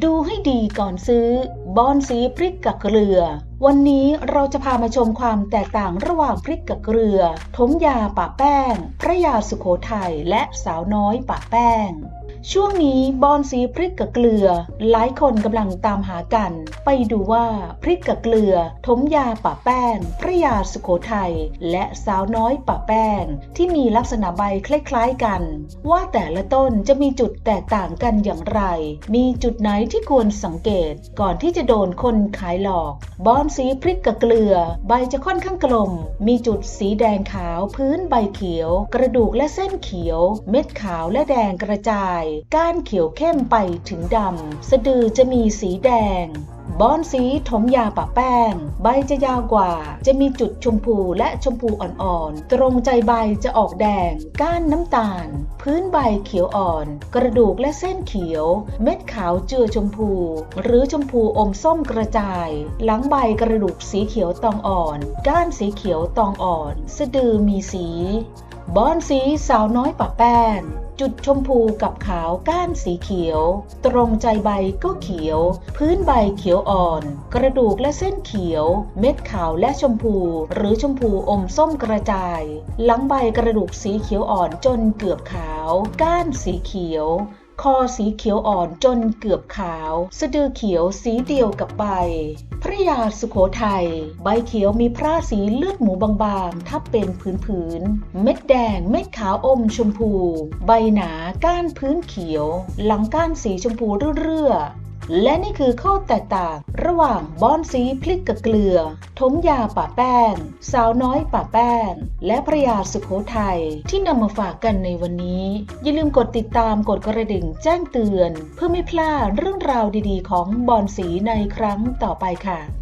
ดูให้ดีก่อนซื้อบอนสีพริกกับเกลือ วันนี้เราจะพามาชมความแตกต่างระหว่างพริกกับเกลือ ทมยาปะแป้ง พระยาสุโขทัยและสาวน้อยปะแป้ง ช่วงนี้บอนสีพริกกับเกลือ หลายคนกำลังตามหากัน ไปดูว่าพริกกับเกลือทมยาปะแป้ง พระยาสุโขทัยและสาวน้อยปะแป้ง ที่มีลักษณะใบคล้ายๆกัน ว่าแต่ละต้นจะมีจุดแตกต่างกันอย่างไร มีจุดไหนที่ควรสังเกต ก่อนที่จะโดนคนขายหลอก บอนสีพริกกับเกลือ ใบจะค่อนข้างกลม มีจุดสีแดงขาว พื้นใบเขียว กระดูกและเส้นเขียว เม็ดขาวและแดงกระจายก้านเขียวเข้มไปถึงดำ สะดือจะมีสีแดง บอนสีถมยาปะแป้ง ใบจะยาวกว่า จะมีจุดชมพูและชมพูอ่อนๆ ตรงใจใบจะออกแดง ก้านน้ำตาล พื้นใบเขียวอ่อน กระดูกและเส้นเขียว เม็ดขาวเจือชมพู หรือชมพูอมส้มกระจาย หลังใบกระดูกสีเขียวตองอ่อน ก้านสีเขียวตองอ่อน สะดือมีสีบอนสีสาวน้อยปะแป้ง จุดชมพูกับขาวก้านสีเขียว ตรงใจใบก็เขียว พื้นใบเขียวอ่อน กระดูกและเส้นเขียว เม็ดขาวและชมพู หรือชมพูอมส้มกระจาย หลังใบกระดูกสีเขียวอ่อนจนเกือบขาว ก้านสีเขียวคอสีเขียวอ่อนจนเกือบขาว สะดือเขียวสีเดียวกับใบ ระยาสุโขทัยใบเขียวมีพร่าสีเลือดหมูบางๆทับเป็นผืนๆ เม็ดแดง เม็ดขาวอมชมพู ใบหนาก้านพื้นเขียว หลังก้านสีชมพูเรื่อ และนี่คือข้อแตกต่าง ระหว่างบอนสีพลิกกับเกลือ ทมยาป่าแป้ง สาวน้อยป่าแป้ง และพระยาสุโขทัยที่นำมาฝากกันในวันนี้ อย่าลืมกดติดตามกดกระดิ่งแจ้งเตือน เพื่อไม่พลาดเรื่องราวดีๆ ของบอนสีในครั้งต่อไปค่ะ